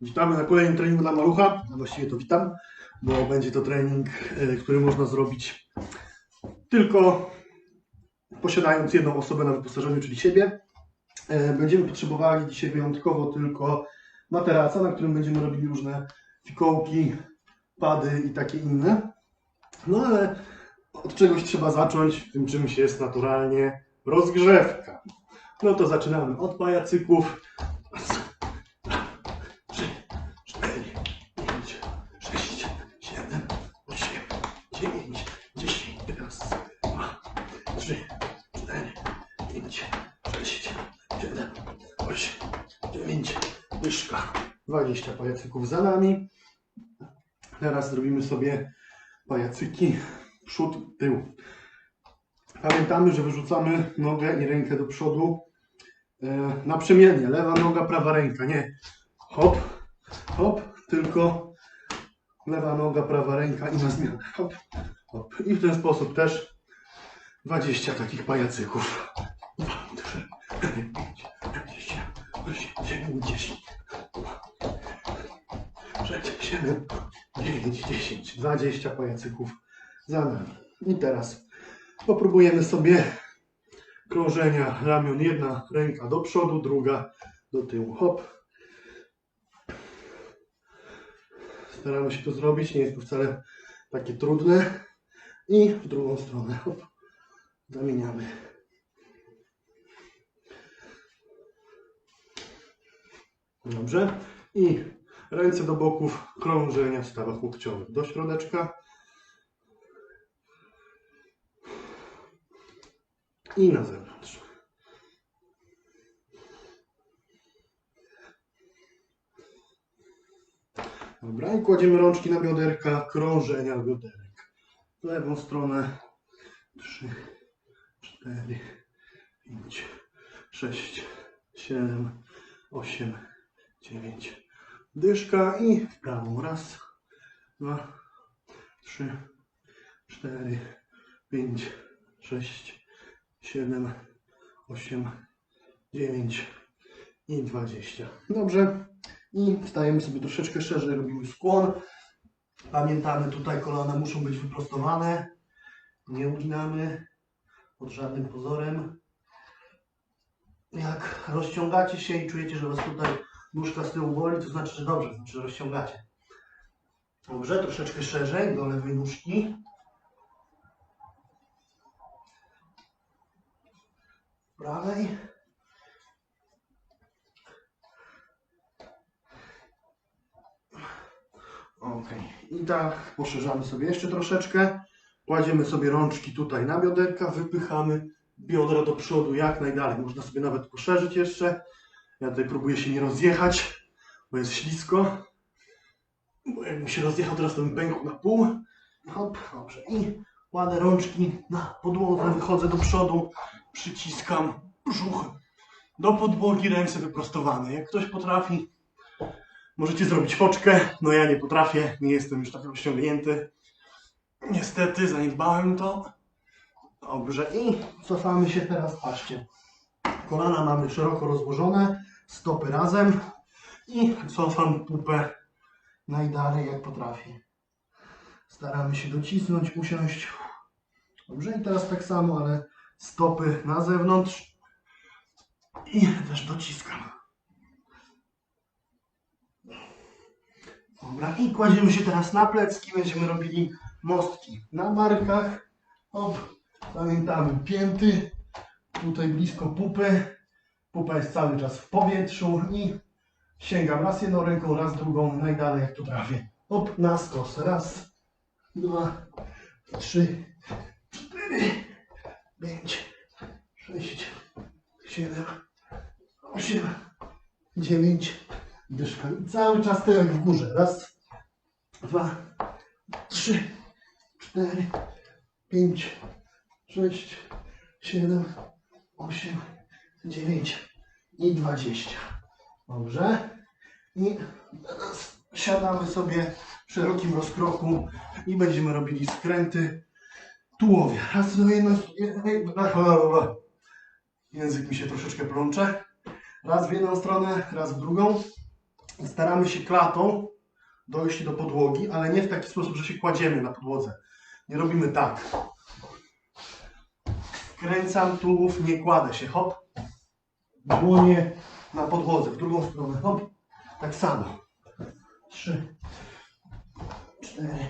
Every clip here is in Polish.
Witamy na kolejnym treningu dla malucha. Właściwie to witam, bo będzie to trening, e, który można zrobić tylko posiadając jedną osobę na wyposażeniu, czyli siebie. E, Będziemy potrzebowali dzisiaj wyjątkowo tylko materaca, na którym będziemy robili różne fikołki, pady i takie inne. No ale od czegoś trzeba zacząć, tym czymś jest naturalnie rozgrzewka. No to zaczynamy od pajacyków. Raz, dwa, trzy, cztery, pięć, sześć, siedem, osiem, dziewięć, dziesięć. Raz, dwa, trzy, cztery, pięć, sześć, siedem, osiem, dziewięć, dyszka. 20 pajacyków za nami. Teraz zrobimy sobie pajacyki przód, tył. Pamiętamy, że wyrzucamy nogę i rękę do przodu e, naprzemiennie. Lewa noga, prawa ręka. Nie hop, hop, tylko lewa noga, prawa ręka i na zmianę. Hop, hop. I w ten sposób też 20 takich pajacyków. 2, 3, 4, 5, 6, 8, 9, 10. 6, 7, 9, 10. 20 pajacyków za nami. I teraz popróbujemy sobie krążenia ramion. Jedna ręka do przodu, druga do tyłu. Hop. Staramy się to zrobić. Nie jest to wcale takie trudne. I w drugą stronę. Hop. Zamieniamy. Dobrze. I ręce do boków, krążenia w stawach łokciowych. Do środeczka. I na zewnątrz. Dobra, i kładziemy rączki na bioderka, krążenia bioderek. W lewą stronę. Trzy, cztery, pięć, sześć, siedem, osiem, dziewięć. Dyszka i w prawą. Raz, dwa, trzy, cztery, pięć, sześć, 7, 8, 9 i 20. Dobrze. I stajemy sobie troszeczkę szerzej, robimy skłon. Pamiętamy, tutaj kolana muszą być wyprostowane. Nie uginamy pod żadnym pozorem. Jak rozciągacie się i czujecie, że Was tutaj nóżka z tyłu boli, to znaczy, że dobrze, znaczy, że rozciągacie. Dobrze, troszeczkę szerzej do lewej nóżki. prawej. Ok. I tak poszerzamy sobie jeszcze troszeczkę. Kładziemy sobie rączki tutaj na bioderka, wypychamy biodra do przodu jak najdalej. Można sobie nawet poszerzyć jeszcze. Ja tutaj próbuję się nie rozjechać, bo jest ślisko. Bo jakbym się rozjechał, teraz to bym pękł na pół. Hop, dobrze. I kładę rączki na podłodze, wychodzę do przodu, przyciskam brzuch do podłogi, ręce wyprostowane. Jak ktoś potrafi, możecie zrobić foczkę. No ja nie potrafię, nie jestem już tak rozciągnięty. Niestety, zaniedbałem to. Dobrze, i cofamy się teraz, patrzcie. Kolana mamy szeroko rozłożone, stopy razem i cofam pupę najdalej jak potrafię. Staramy się docisnąć, usiąść. Dobrze, i teraz tak samo, ale stopy na zewnątrz i też dociskam. Dobra, i kładziemy się teraz na plecki, będziemy robili mostki na barkach. Hop, pamiętamy pięty, tutaj blisko pupy. Pupa jest cały czas w powietrzu i sięgam raz jedną ręką, raz drugą, najdalej jak to trafię. Hop, na skos. Raz, dwa, trzy, cztery, pięć, sześć, siedem, osiem, dziewięć, dyszka. Cały czas jak w górze. Raz, dwa, trzy, cztery, pięć, sześć, siedem, osiem, dziewięć i dwadzieścia. Dobrze. I teraz siadamy sobie w szerokim rozkroku i będziemy robili skręty tułowia. Raz do jedno, język mi się troszeczkę plącze. Raz w jedną stronę, raz w drugą. Staramy się klatą dojść do podłogi, ale nie w taki sposób, że się kładziemy na podłodze. Nie robimy tak. Kręcam tułów, nie kładę się. Hop. Dłonie na podłodze, w drugą stronę. Hop. Tak samo. Trzy, cztery,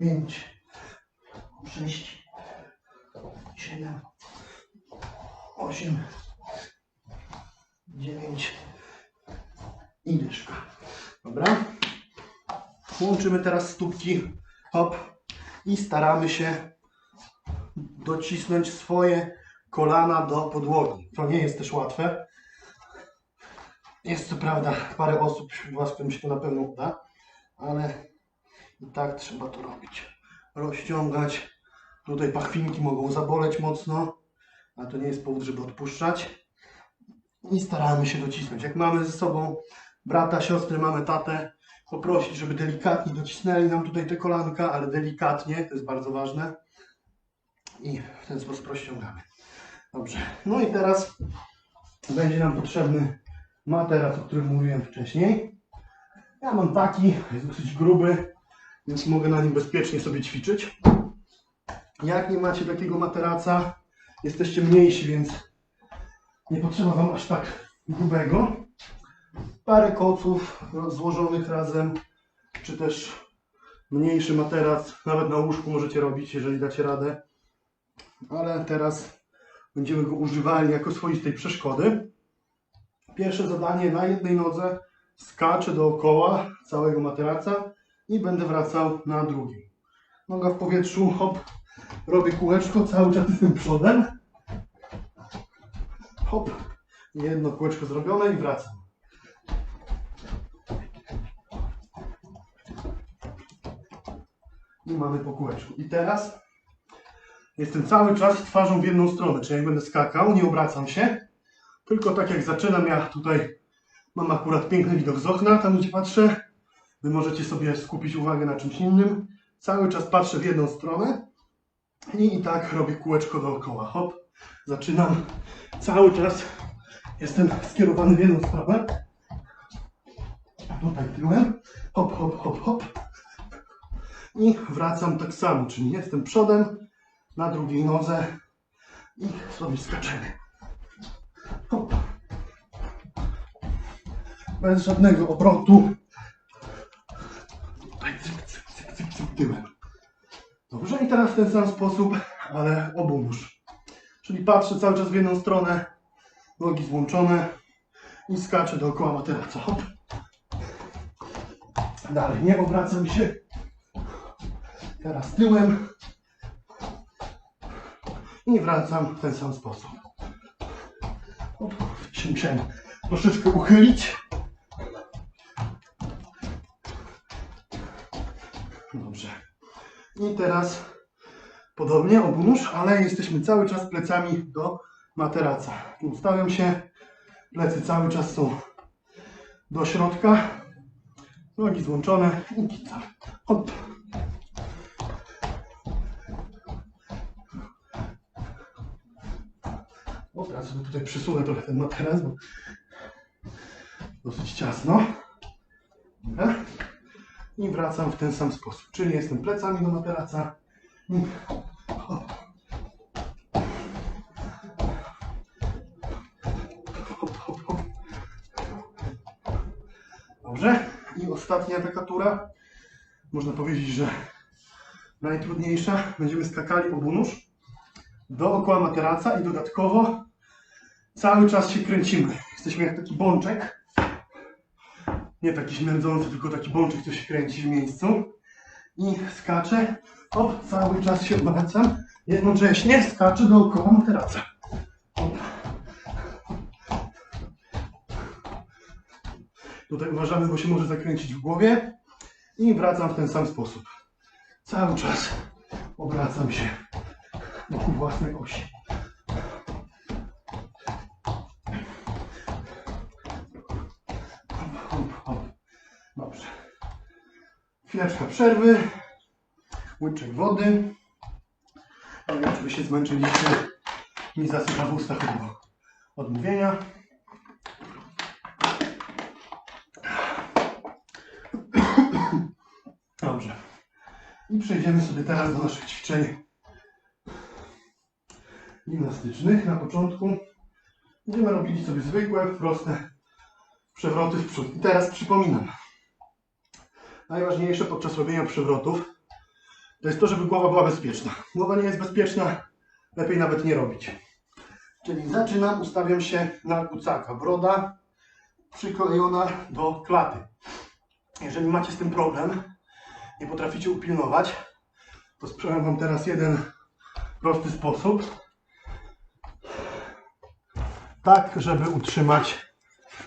pięć, sześć, siedem, osiem, dziewięć i dyszka. Dobra? Łączymy teraz stópki, hop, i staramy się docisnąć swoje kolana do podłogi. To nie jest też łatwe. Jest co prawda parę osób Was, którym się to na pewno uda, ale i tak trzeba to robić. Rozciągać. Tutaj pachwinki mogą zaboleć mocno, a to nie jest powód, żeby odpuszczać. I staramy się docisnąć. Jak mamy ze sobą brata, siostrę, mamy tatę, poprosić, żeby delikatnie docisnęli nam tutaj te kolanka, ale delikatnie, to jest bardzo ważne. I w ten sposób rozciągamy. Dobrze. No i teraz będzie nam potrzebny materac, o którym mówiłem wcześniej. Ja mam taki, jest dosyć gruby, więc mogę na nim bezpiecznie sobie ćwiczyć. Jak nie macie takiego materaca, jesteście mniejsi, więc nie potrzeba Wam aż tak grubego. Parę koców złożonych razem, czy też mniejszy materac, nawet na łóżku możecie robić, jeżeli dacie radę. Ale teraz będziemy go używali jako swoistej przeszkody. Pierwsze zadanie na jednej nodze skaczę dookoła całego materaca i będę wracał na drugim. Noga w powietrzu, hop, robię kółeczko, cały czas jestem przodem. Hop, jedno kółeczko zrobione i wracam. I mamy po kółeczku. I teraz jestem cały czas twarzą w jedną stronę, czyli jak będę skakał, nie obracam się, tylko tak jak zaczynam, ja tutaj mam akurat piękny widok z okna, tam gdzie patrzę. Wy możecie sobie skupić uwagę na czymś innym. Cały czas patrzę w jedną stronę i, i tak robię kółeczko dookoła. Hop, zaczynam. Cały czas jestem skierowany w jedną stronę. Tutaj tyłem. Hop, hop, hop, hop. I wracam tak samo, czyli jestem przodem, na drugiej nodze i sobie skaczemy. Hop. Bez żadnego obrotu. Cyk, cyk, cyk, cyk, cyk, tyłem. Dobrze, i teraz w ten sam sposób, ale obu nóż. Czyli patrzę cały czas w jedną stronę, nogi złączone i skaczę dookoła materaca. Hop. Dalej, nie obracam się. Teraz tyłem. I wracam w ten sam sposób. Się musiałem troszeczkę uchylić. Dobrze. I teraz podobnie obu nóż, ale jesteśmy cały czas plecami do materaca. Tu ustawiam się, plecy cały czas są do środka, nogi złączone i kica. Hop. Teraz sobie tutaj przysunę trochę ten materac, bo dosyć ciasno. I wracam w ten sam sposób, czyli jestem plecami do materaca. Dobrze. I ostatnia taka tura. Można powiedzieć, że najtrudniejsza. Będziemy skakali obu nóż dookoła materaca i dodatkowo cały czas się kręcimy. Jesteśmy jak taki bączek. Nie taki śmierdzący, tylko taki bączek, co się kręci w miejscu. I skaczę. Hop, cały czas się obracam. Jednocześnie skaczę dookoła materaca. Hop. Tutaj uważamy, bo się może zakręcić w głowie. I wracam w ten sam sposób. Cały czas obracam się wokół własnej osi. Chwileczka przerwy, łyczek wody. Nie wiem, czy wy się zmęczyliście. Mi zasypa w ustach od. Dobrze. I przejdziemy sobie teraz do naszych ćwiczeń gimnastycznych. Na początku będziemy robili sobie zwykłe, proste przewroty w przód. I teraz przypominam, najważniejsze podczas robienia przewrotów to jest to, żeby głowa była bezpieczna. Głowa nie jest bezpieczna, lepiej nawet nie robić. Czyli zaczynam, ustawiam się na kucaka. Broda przyklejona do klaty. Jeżeli macie z tym problem, nie potraficie upilnować, to sprzedam Wam teraz jeden prosty sposób. Tak, żeby utrzymać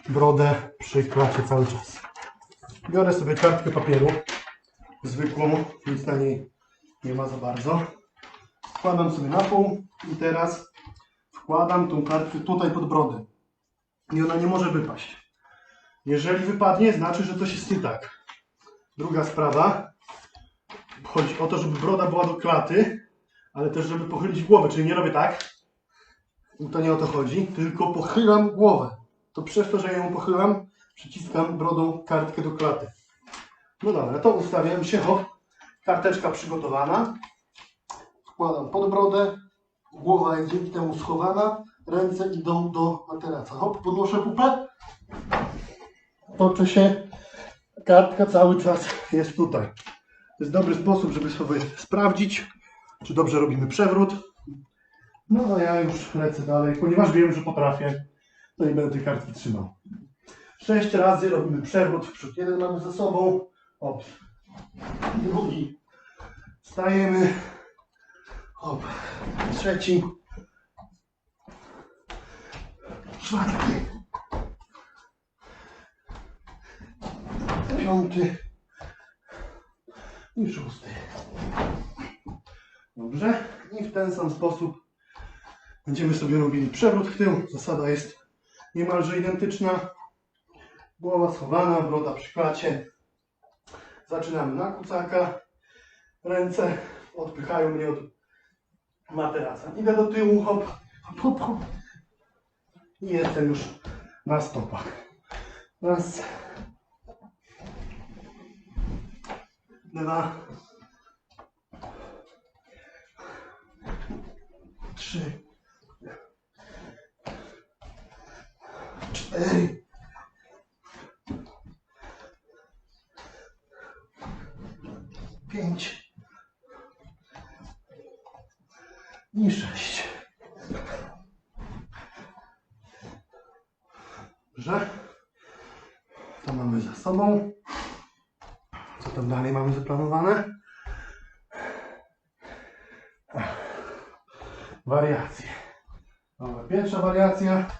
brodę przy klacie cały czas. Biorę sobie kartkę papieru, zwykłą, nic na niej nie ma za bardzo. Wkładam sobie na pół i teraz wkładam tą kartkę tutaj pod brodę. I ona nie może wypaść. Jeżeli wypadnie, znaczy, że coś jest nie tak. Druga sprawa. Chodzi o to, żeby broda była do klaty, ale też, żeby pochylić głowę. Czyli nie robię tak. I to nie o to chodzi, tylko pochylam głowę. To przez to, że ją pochylam, przyciskam brodą kartkę do klaty. No dobra, to ustawiam się. Hop. Karteczka przygotowana. Wkładam pod brodę. Głowa jest dzięki temu schowana. Ręce idą do materaca. Hop, podnoszę pupę. Toczy się. Kartka cały czas jest tutaj. To jest dobry sposób, żeby sobie sprawdzić, czy dobrze robimy przewrót. No, no ja już lecę dalej, ponieważ wiem, że potrafię, to nie będę tej kartki trzymał. Sześć razy robimy przewrót w przód. Jeden mamy za sobą. Hop. Drugi. Stajemy. Hop. Trzeci. Czwarty. Piąty. I szósty. Dobrze. I w ten sam sposób będziemy sobie robili przewrót w tył. Zasada jest niemalże identyczna. Głowa schowana, broda przy klacie. Zaczynamy na kucaka. Ręce odpychają mnie od materaca. Idę do tyłu, hop, hop, hop. I jestem już na stopach. Raz. Dwa. Trzy. Cztery. Pięć. I sześć. Dobrze. To mamy za sobą. Co tam dalej mamy zaplanowane? Wariacje. Dobra, pierwsza wariacja.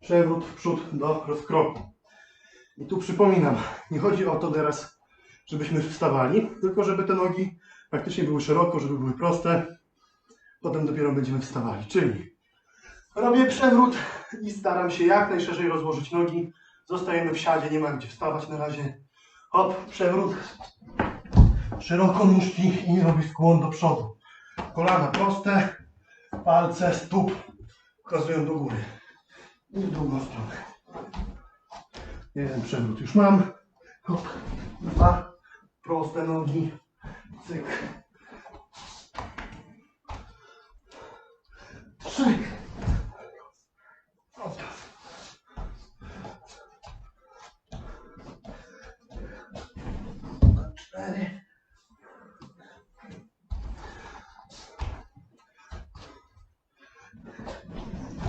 Przewrót w przód do rozkroku. I tu przypominam, nie chodzi o to teraz, żebyśmy wstawali, tylko żeby te nogi faktycznie były szeroko, żeby były proste. Potem dopiero będziemy wstawali. Czyli robię przewrót i staram się jak najszerzej rozłożyć nogi. Zostajemy w siadzie, nie ma gdzie wstawać na razie. Hop, przewrót. Szeroko nóżki i robię skłon do przodu. Kolana proste, palce stóp wskazują do góry. I w drugą stronę. Jeden przewrót już mam. Hop, dwa. Proste nogi. Cyk. Trzy. Hop. Cztery.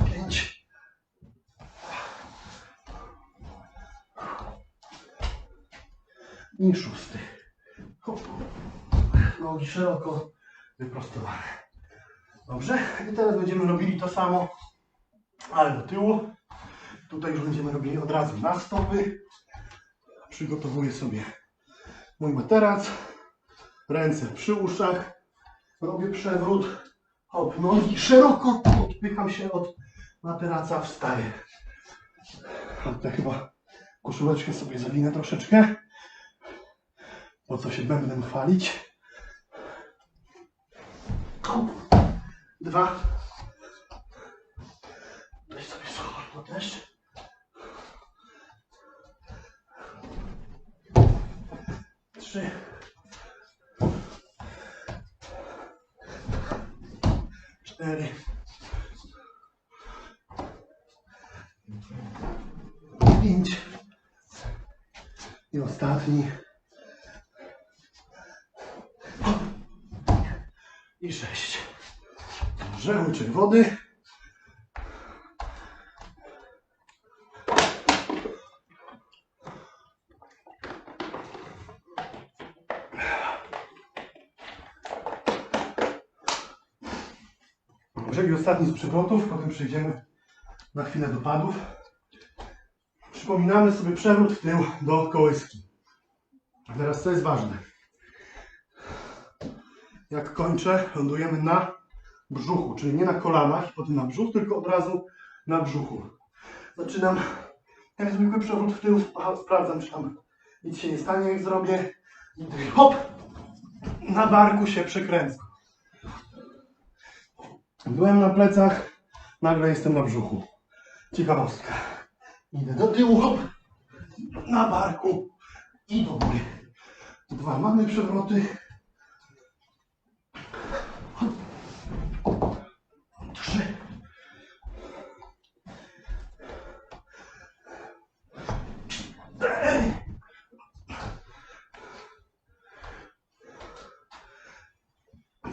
Pięć. I szeroko wyprostowane. Dobrze. I teraz będziemy robili to samo, ale do tyłu. Tutaj już będziemy robili od razu na stopy. Przygotowuję sobie mój materac. Ręce przy uszach. Robię przewrót. Hop, nogi szeroko. Odpycham się od materaca, wstaję. Tutaj chyba koszuleczkę sobie zawinę troszeczkę. Po co się będę chwalić? Dwa. Weź sobie schowasz też. Trzy. Cztery. Pięć. I ostatni. I sześć. Dobrze, łyczek wody. Jeżeli ostatni z przewrotów, potem przejdziemy na chwilę do padów. Przypominamy sobie przewrót w tył do kołyski. A teraz co jest ważne? Jak kończę, lądujemy na brzuchu, czyli nie na kolanach potem na brzuch, tylko od razu na brzuchu. Zaczynam, jak zwykły przewrót w tył, sprawdzam, czy tam nic się nie stanie, jak zrobię. I hop, na barku się przekręcam. Byłem na plecach, nagle jestem na brzuchu. Ciekawostka. Idę do tyłu, hop, na barku i do góry. Dwa mamy przewroty.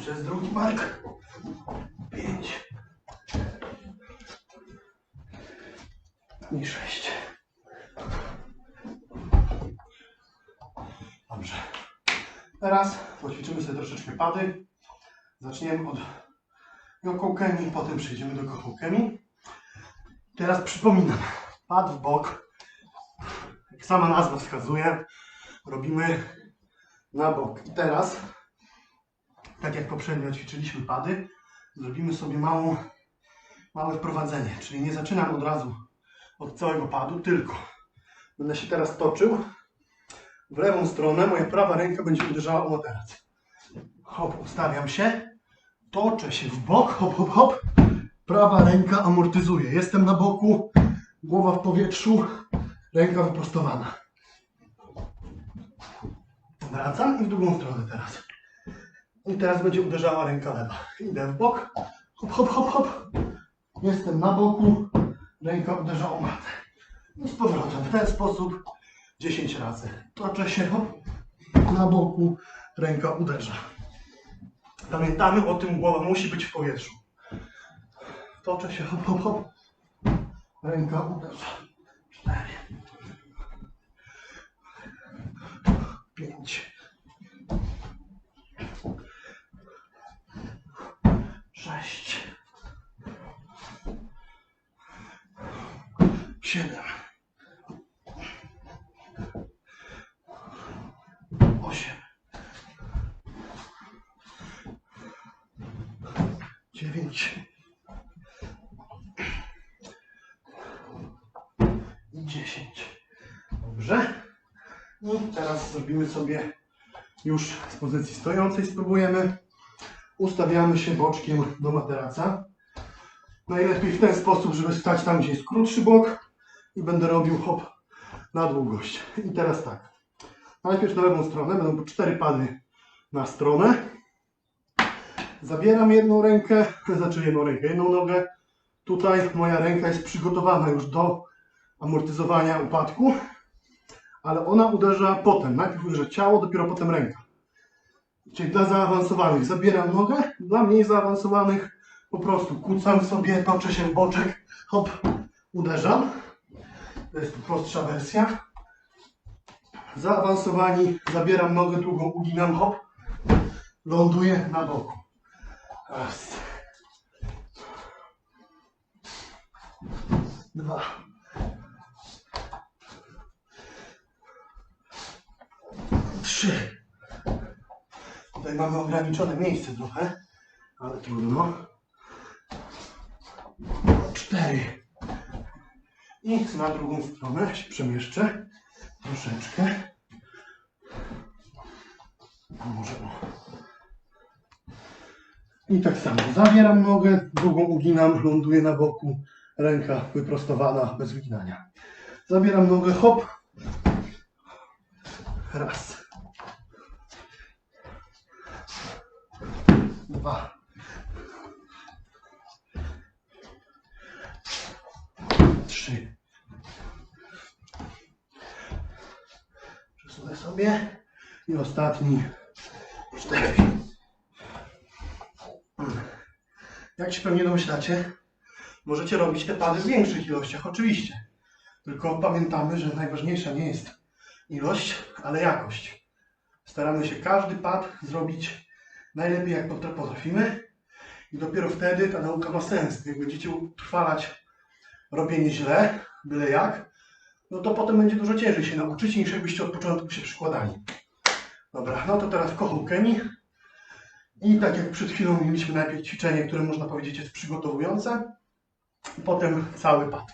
Przez drugi bark. Pięć. I sześć. Dobrze. Teraz poćwiczymy sobie troszeczkę pady. Zaczniemy od Yokoukemi, potem przejdziemy do Kohoukemi. Teraz przypominam, pad w bok, jak sama nazwa wskazuje, robimy na bok. I teraz, tak jak poprzednio ćwiczyliśmy pady, zrobimy sobie małą, małe wprowadzenie, czyli nie zaczynam od razu od całego padu, tylko będę się teraz toczył w lewą stronę, moja prawa ręka będzie uderzała o materac. Hop, ustawiam się, toczę się w bok, hop, hop, hop. Prawa ręka amortyzuje. Jestem na boku, głowa w powietrzu, ręka wyprostowana. Wracam i w drugą stronę teraz. I teraz będzie uderzała ręka lewa. Idę w bok, hop, hop, hop, hop. Jestem na boku, ręka uderza o matę. I z powrotem w ten sposób 10 razy. Toczę się, hop, na boku, ręka uderza. Pamiętamy o tym, głowa musi być w powietrzu. Toczę się, hop, hop, hop. Ręka uderza. Cztery. Pięć. Sześć. Siedem. Osiem. dziewięć i dziesięć. Dobrze. I teraz zrobimy sobie już z pozycji stojącej. Spróbujemy. Ustawiamy się boczkiem do materaca. Najlepiej w ten sposób, żeby stać tam, gdzie jest krótszy bok i będę robił hop na długość. I teraz tak. Najpierw na lewą stronę będą cztery pady na stronę. Zabieram jedną rękę, znaczy jedną rękę, jedną nogę. Tutaj moja ręka jest przygotowana już do amortyzowania upadku, ale ona uderza potem. Najpierw uderza ciało, dopiero potem ręka. Czyli dla zaawansowanych zabieram nogę, dla mniej zaawansowanych po prostu kucam sobie, toczę się w boczek, hop, uderzam. To jest prostsza wersja. Zaawansowani, zabieram nogę długą, uginam, hop, ląduję na boku. Raz. Dwa. Trzy. Tutaj mamy ograniczone miejsce trochę, ale trudno. Cztery. I na drugą stronę się przemieszczę troszeczkę. A może o. I tak samo zabieram nogę, drugą uginam, ląduję na boku, ręka wyprostowana, bez wyginania. Zabieram nogę, hop. Raz. kurwa. Trzy. Przesunę sobie. I ostatni. Cztery. Jak się pewnie domyślacie, możecie robić te pady w większych ilościach, oczywiście. Tylko pamiętamy, że najważniejsza nie jest ilość, ale jakość. Staramy się każdy pad zrobić najlepiej jak potra- potrafimy i dopiero wtedy ta nauka ma sens. Jak będziecie utrwalać robienie źle, byle jak, no to potem będzie dużo ciężej się nauczyć niż jakbyście od początku się przykładali. Dobra, no to teraz kocham Kemi. I tak jak przed chwilą mieliśmy najpierw ćwiczenie, które można powiedzieć jest przygotowujące, potem cały pad.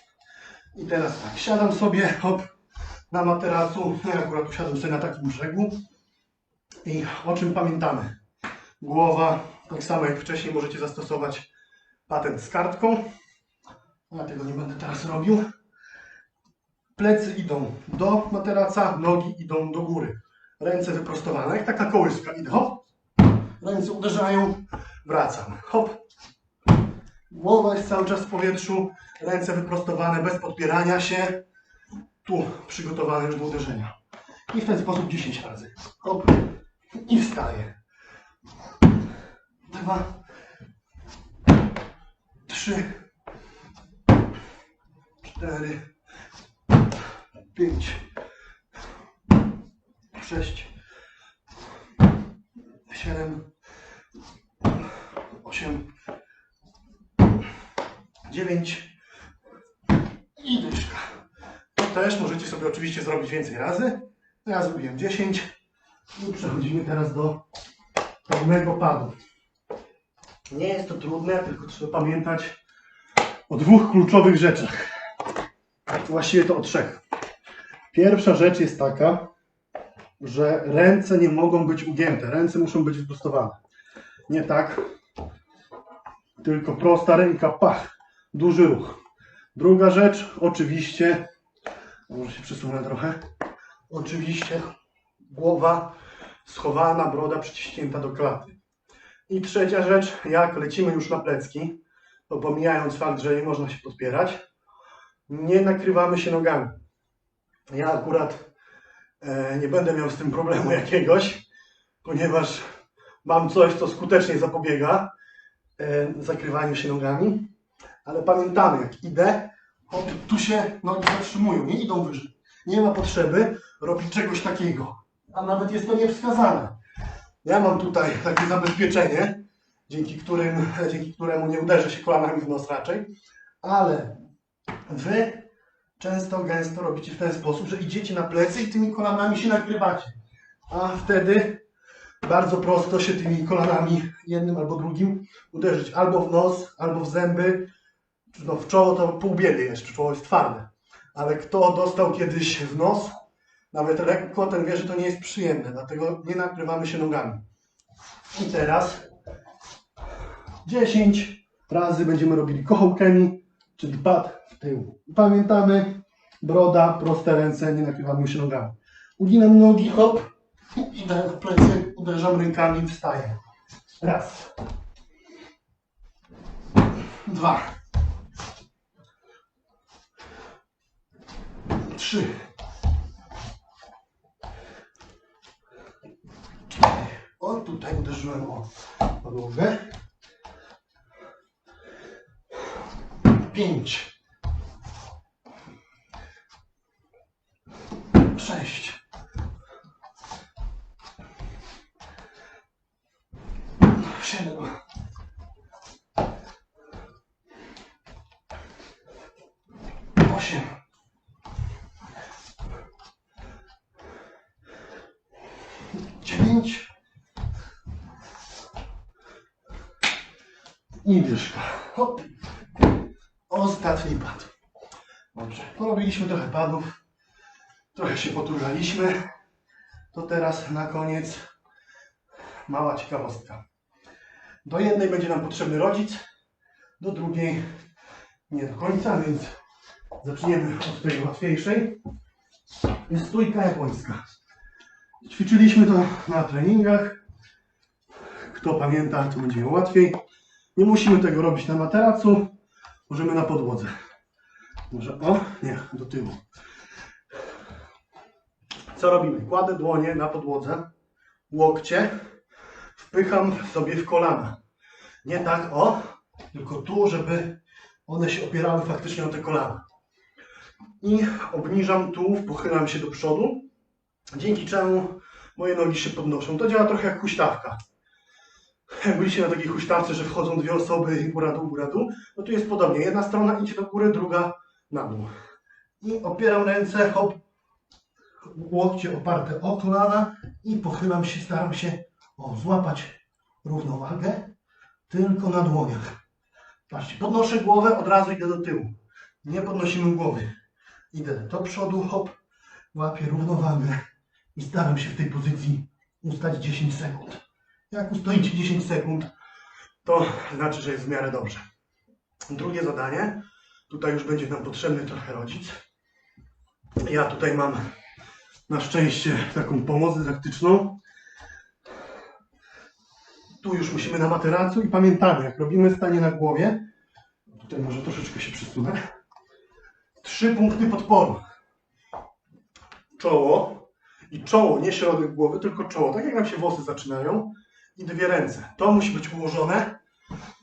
I teraz tak, siadam sobie hop, na materacu, ja akurat usiadłem sobie na takim brzegu i o czym pamiętamy? Głowa, tak samo jak wcześniej możecie zastosować patent z kartką. Ja tego nie będę teraz robił. Plecy idą do materaca, nogi idą do góry. Ręce wyprostowane, jak taka kołyska. Idę, hop. Ręce uderzają, wracam. Hop. Głowa jest cały czas w powietrzu, ręce wyprostowane, bez podpierania się. Tu przygotowane już do uderzenia. I w ten sposób 10 razy. Hop. I wstaję. Dwa. Trzy. Cztery. Pięć. Sześć. Siedem. Osiem. Dziewięć. I dyszka. Też możecie sobie oczywiście zrobić więcej razy. Ja zrobiłem 10. I przechodzimy teraz do pełnego padu. Nie jest to trudne, tylko trzeba pamiętać o dwóch kluczowych rzeczach. Właściwie to o trzech. Pierwsza rzecz jest taka, że ręce nie mogą być ugięte. Ręce muszą być wyprostowane. Nie tak, tylko prosta ręka, pach, duży ruch. Druga rzecz, oczywiście, może się przesunę trochę, oczywiście głowa schowana, broda przyciśnięta do klaty. I trzecia rzecz, jak lecimy już na plecki, to pomijając fakt, że nie można się podpierać, nie nakrywamy się nogami. Ja akurat e, nie będę miał z tym problemu jakiegoś, ponieważ mam coś, co skutecznie zapobiega e, zakrywaniu się nogami, ale pamiętamy, jak idę, hop, tu się nogi zatrzymują, nie idą wyżej. Nie ma potrzeby robić czegoś takiego, a nawet jest to niewskazane. Ja mam tutaj takie zabezpieczenie, dzięki, którym, dzięki któremu nie uderzę się kolanami w nos raczej, ale wy często, gęsto robicie w ten sposób, że idziecie na plecy i tymi kolanami się nakrywacie. A wtedy bardzo prosto się tymi kolanami, jednym albo drugim, uderzyć albo w nos, albo w zęby. No w czoło to pół biedy jeszcze, czoło jest twarde. Ale kto dostał kiedyś w nos, nawet lekko, ten wie, że to nie jest przyjemne, dlatego nie nakrywamy się nogami. I teraz 10 razy będziemy robili kochołkemi, czyli pad w tył. Pamiętamy, broda, proste ręce, nie nakrywamy się nogami. Uginam nogi, hop, idę w plecy, uderzam rękami, wstaję. Raz. Dwa. Trzy. O, tutaj uderzyłem o podłogę. Pięć. Sześć. Siedem. Osiem. Dziewięć. I dyszka. Hop. Ostatni pad. Dobrze. Porobiliśmy trochę padów. Trochę się poturlaliśmy. To teraz na koniec mała ciekawostka. Do jednej będzie nam potrzebny rodzic, do drugiej nie do końca, więc zaczniemy od tej łatwiejszej. Jest stójka japońska. Ćwiczyliśmy to na treningach. Kto pamięta, to będzie łatwiej. Nie musimy tego robić na materacu, możemy na podłodze. Może o? Nie, do tyłu. Co robimy? Kładę dłonie na podłodze, łokcie, wpycham sobie w kolana. Nie tak o, tylko tu, żeby one się opierały faktycznie o te kolana. I obniżam tułów, pochylam się do przodu, dzięki czemu moje nogi się podnoszą. To działa trochę jak huśtawka. Byliście na takiej huśtawce, że wchodzą dwie osoby i góra dół, góra dół, no tu jest podobnie. Jedna strona idzie do góry, druga na dół. I opieram ręce, hop, łokcie oparte o kolana i pochylam się, staram się o, złapać równowagę tylko na dłoniach. Patrzcie, podnoszę głowę, od razu idę do tyłu. Nie podnosimy głowy. Idę do przodu, hop, łapię równowagę i staram się w tej pozycji ustać 10 sekund. Jak ustoicie 10 sekund, to znaczy, że jest w miarę dobrze. Drugie zadanie. Tutaj już będzie nam potrzebny trochę rodzic. Ja tutaj mam na szczęście taką pomoc dydaktyczną. Tu już musimy na materacu i pamiętamy, jak robimy stanie na głowie, tutaj może troszeczkę się przesunę, trzy punkty podporu. Czoło i czoło, nie środek głowy, tylko czoło, tak jak nam się włosy zaczynają i dwie ręce. To musi być ułożone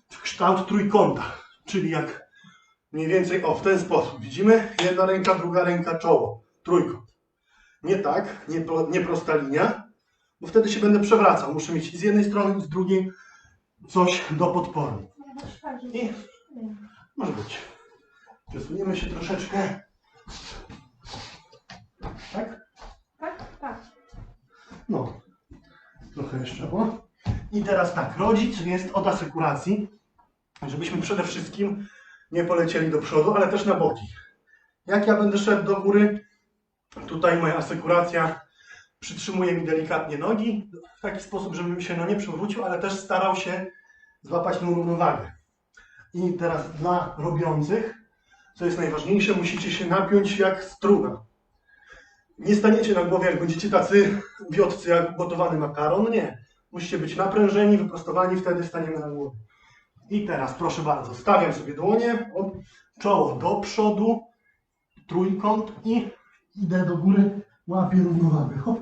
w kształt trójkąta, czyli jak mniej więcej o w ten sposób. Widzimy? Jedna ręka, druga ręka, czoło, trójkąt. Nie tak, nie, nie prosta linia, bo wtedy się będę przewracał. Muszę mieć z jednej strony, i z drugiej coś do podporu. I może być. Przesuniemy się troszeczkę. Tak? Tak, tak. No. Trochę jeszcze. O. I teraz tak, rodzic jest od asekuracji, żebyśmy przede wszystkim nie polecieli do przodu, ale też na boki. Jak ja będę szedł do góry, tutaj moja asekuracja przytrzymuje mi delikatnie nogi w taki sposób, żebym się no nie przewrócił, ale też starał się złapać tą równowagę. I teraz dla robiących, co jest najważniejsze, musicie się napiąć jak struna. Nie staniecie na głowie, jak będziecie tacy wiotcy jak gotowany makaron, nie. Musicie być naprężeni, wyprostowani, wtedy staniemy na głowie. I teraz, proszę bardzo, stawiam sobie dłonie, czoło do przodu, trójkąt i idę do góry, łapię równowagę. Hop.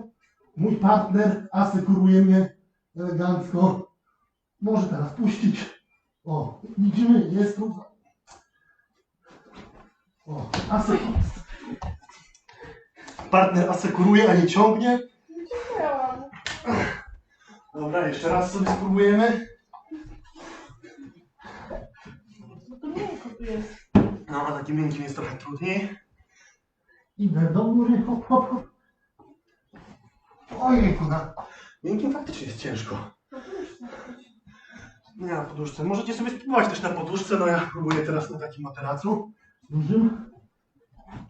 Mój partner asekuruje mnie elegancko. Może teraz puścić. O, widzimy, jest równo. O, asekur. Partner asekuruje, a nie ciągnie. Chciałam. Dobra, jeszcze raz sobie spróbujemy. No to miękko tu jest. No, a takim miękkim jest trochę trudniej. Idę do góry, hop, hop, hop. Ojejku, na miękkim faktycznie jest ciężko. Nie na poduszce. Możecie sobie spróbować też na poduszce, no ja próbuję teraz na takim materacu. Dużym.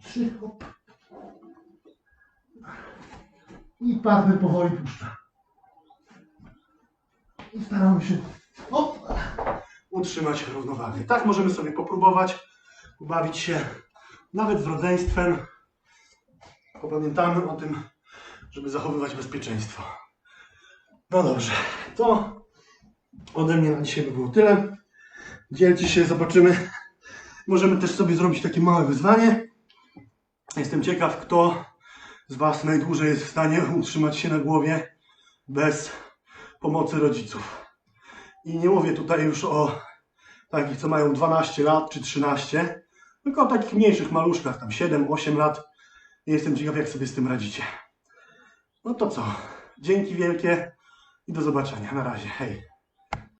Trzy, hop. I partner powoli puszcza. Staramy się hop, utrzymać równowagę. Tak możemy sobie popróbować, pobawić się nawet z rodzeństwem. Popamiętamy o tym, żeby zachowywać bezpieczeństwo. No dobrze, to ode mnie na dzisiaj by było tyle. Dzielcie się, zobaczymy. Możemy też sobie zrobić takie małe wyzwanie. Jestem ciekaw, kto z Was najdłużej jest w stanie utrzymać się na głowie bez pomocy rodziców. I nie mówię tutaj już o takich, co mają 12 lat czy 13, tylko o takich mniejszych maluszkach, tam 7-8 lat. Jestem ciekaw, jak sobie z tym radzicie. No to co? Dzięki wielkie i do zobaczenia. Na razie. Hej.